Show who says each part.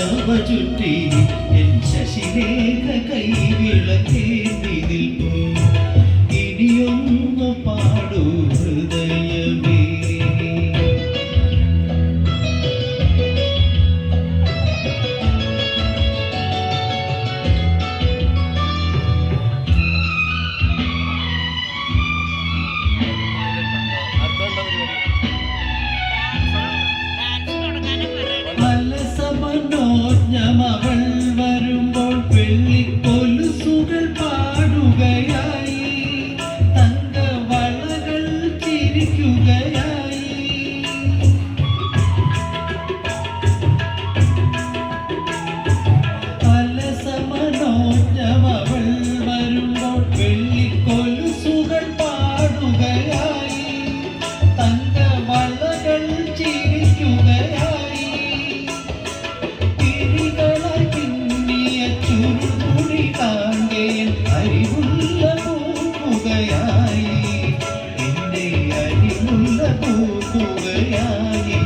Speaker 1: తవ చుట్టి ఎన్ శశిలేఖకై മനസമനോജ്ഞമവൾ വരുമ്പോൾ വെള്ളിക്കൊലുസുകൾ പാടുകയായി. തങ്കവളകൾ ചിരിക്കുകയായി. അലസമനോജ്ഞമവൾ വരുമ്പോൾ വെള്ളിക്കൊലുസുകൾ പാടുകയായി. അരിമുല്ല പൂക്കുകയായി എന്റെ അരിമുല്ല പൂക്കുകയായി